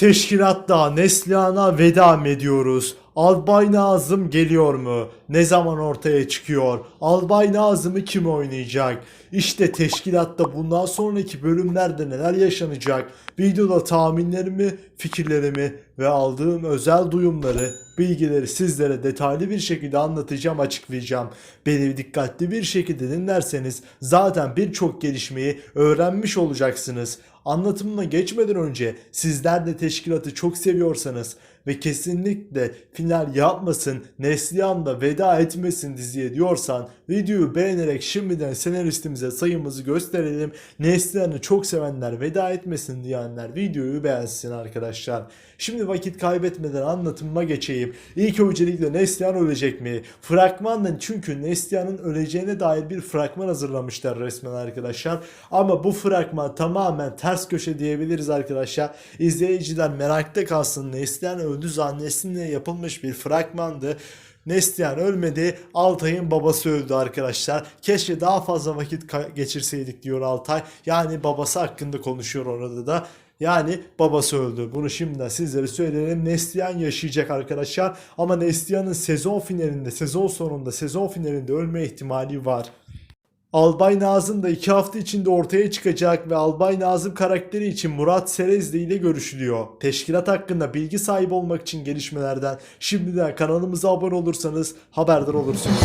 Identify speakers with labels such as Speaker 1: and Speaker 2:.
Speaker 1: Teşkilatta Neslihan'a veda mı ediyoruz? Albay Nazım geliyor mu? Ne zaman ortaya çıkıyor? Albay Nazım'ı kim oynayacak? İşte teşkilatta bundan sonraki bölümlerde neler yaşanacak? Videoda tahminlerimi, fikirlerimi ve aldığım özel duyumları, bilgileri sizlere detaylı bir şekilde anlatacağım, açıklayacağım. Beni dikkatli bir şekilde dinlerseniz zaten birçok gelişmeyi öğrenmiş olacaksınız. Anlatımıma geçmeden önce sizler de teşkilatı çok seviyorsanız ve kesinlikle final yapmasın, Neslihan da veda etmesin diziye diyorsan videoyu beğenerek şimdiden senaristimize sayımızı gösterelim. Neslihan'ı çok sevenler veda etmesin diyenler videoyu beğensin arkadaşlar. Şimdi vakit kaybetmeden anlatımıma geçeyim. İlk öncelikle Neslihan ölecek mi? Fragmandan çünkü Neslihan'ın öleceğine dair bir fragman hazırlamışlar resmen arkadaşlar. Ama bu fragman tamamen ters köşe diyebiliriz arkadaşlar. İzleyiciler merakta kalsın. Neslihan öldü zannetsin diye yapılmış bir fragmandı. Neslihan ölmedi. Altay'ın babası öldü arkadaşlar. Keşke daha fazla vakit geçirseydik diyor Altay. Yani babası hakkında konuşuyor orada da. Yani babası öldü. Bunu şimdiden sizlere söyleyelim. Neslihan yaşayacak arkadaşlar. Ama Neslihan'ın sezon finalinde, sezon sonunda, sezon finalinde ölme ihtimali var. Albay Nazım da 2 hafta içinde ortaya çıkacak ve Albay Nazım karakteri için Murat Serezli ile görüşülüyor. Teşkilat hakkında bilgi sahibi olmak için gelişmelerden şimdiden kanalımıza abone olursanız haberdar olursunuz.